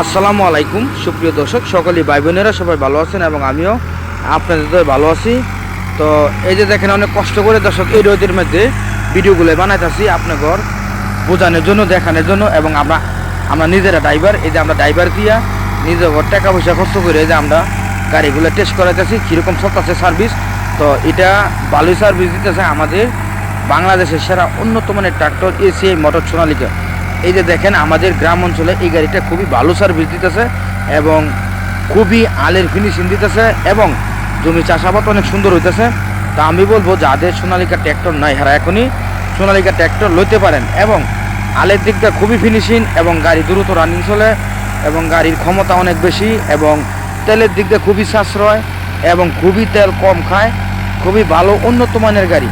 আসসালামু আলাইকুম, সুপ্রিয় দর্শক সকলে ভাই বোনেরা সবাই ভালো আছেন এবং আমিও আপনাদের ভালো আছি। তো এই যে দেখেন, অনেক কষ্ট করে দর্শক এই রোদের মধ্যে ভিডিওগুলো বানাইতেছি ঘর বোঝানোর জন্য, দেখানোর জন্য এবং আমরা আমরা নিজেরা ড্রাইভার, এই যে আমরা ড্রাইভার দিয়া নিজের ঘর টাকা পয়সা খরচ করে এই যে আমরা গাড়িগুলো টেস্ট করাইতেছি, কীরকম চলতেছে সার্ভিস তো এটা ভালোই সার্ভিস দিতেছে আমাদের বাংলাদেশের সেরা মানের ট্রাক্টর এসিআই মোটর সোনালিকা এই যে দেখেন, আমাদের গ্রাম অঞ্চলে এই গাড়িটা খুবই ভালো সার্ভিস দিতেছে এবং খুবই আলের ফিনিশিং দিতেছে এবং জমি চাষাবাদ অনেক সুন্দর হইতেছে। তা আমি বলব, যাদের সোনালিকা ট্র্যাক্টর নাই হারা এখনই সোনালিকা ট্র্যাক্টর লইতে পারেন এবং আলের দিকটা খুবই ফিনিশিং এবং গাড়ি দ্রুত রানিং চলে এবং গাড়ির ক্ষমতা অনেক বেশি এবং তেলের দিক দিয়ে খুবই সাশ্রয় এবং খুবই তেল কম খায়, খুবই ভালো উন্নত মানের গাড়ি।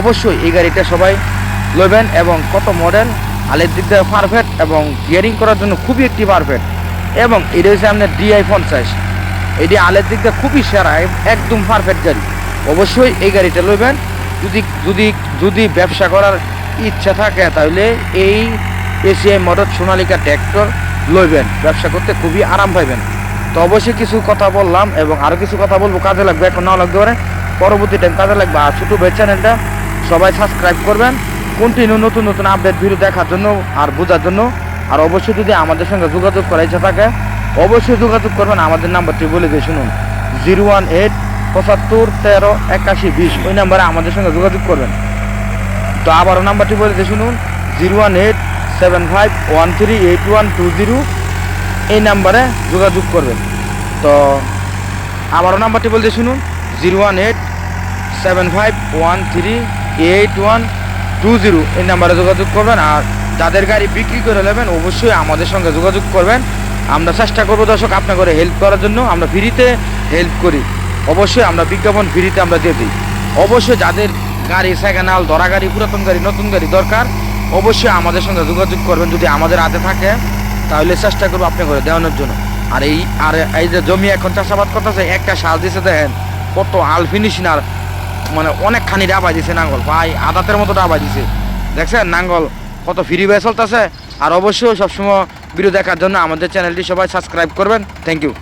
অবশ্যই এই গাড়িটা সবাই লবেন এবং কত মডেল আলের দিক দিয়ে পারফেক্ট এবং গিয়ারিং করার জন্য খুবই একটি পারফেক্ট এবং এটা হচ্ছে আপনার ডিআই পঞ্চাশ। এটি আলের দিক দিয়ে খুবই সেরা, একদম পারফেক্ট গাড়ি। অবশ্যই এই গাড়িটা লইবেন। যদি যদি যদি ব্যবসা করার ইচ্ছা থাকে, তাহলে এই এসিআই মোটর সোনালিকা ট্র্যাক্টর লইবেন। ব্যবসা করতে খুবই আরাম পাইবেন। তো অবশ্যই কিছু কথা বললাম এবং আরও কিছু কথা বলব। কাজে লাগবে, এখন নাও লাগতে পারে। পরবর্তী টাইম কাজে লাগবে। আর ছোটো ভাই চ্যানেলটা সবাই সাবস্ক্রাইব করবেন। কন্টিনিউ নতুন নতুন আপডেট ভিডিও দেখার জন্য আর বোঝার জন্য। আর অবশ্যই যদি আমাদের সঙ্গে যোগাযোগ করার ইচ্ছা থাকে, অবশ্যই যোগাযোগ করবেন। আমাদের নাম্বারটি বলে দিয়ে শুনুন জিরো ওয়ান এইট পঁচাত্তর তেরো একাশি বিশ। ওই নাম্বারে আমাদের সঙ্গে যোগাযোগ করবেন। তো আবারও নাম্বারটি বলে দিয়ে শুনুন zero one eight seven five one three eight one two zero এই নাম্বারে যোগাযোগ করবেন। তো আবারও নাম্বারটি বলতে শুনুন zero one eight seven five one three eight one two zero এই নাম্বারে যোগাযোগ করবেন আর যাদের গাড়ি বিক্রি করে নেবেন অবশ্যই আমাদের সঙ্গে যোগাযোগ করবেন। আমরা চেষ্টা করব দর্শক আপনার করে হেল্প করার জন্য। আমরা ফ্রিতে হেল্প করি। অবশ্যই আমরা বিজ্ঞাপন ফ্রিতে আমরা দিয়ে দিই। অবশ্যই যাদের গাড়ি সেকেন্ড ধরা গাড়ি, পুরাতন গাড়ি, নতুন গাড়ি দরকার, অবশ্যই আমাদের সঙ্গে যোগাযোগ করবেন। যদি আমাদের হাতে থাকে, তাহলে চেষ্টা করব আপনি করে দেওয়ানোর জন্য। আর এই আর এই যে জমি এখন চাষাবাদ করতেছে, একটা সাল দিছে দেখেন, কত আল ফিনিশিং আর মানে অনেকখানি ডাবাই দিছে নাঙ্গল। ভাই, আদাতের মতো ডাবাই দিছে। দেখছেন নাঙ্গল কত ফ্রি হয়ে চলতেছে আর অবশ্যই সবসময় ভিডিও দেখার জন্য আমাদের চ্যানেলটি সবাই সাবস্ক্রাইব করবেন। Thank you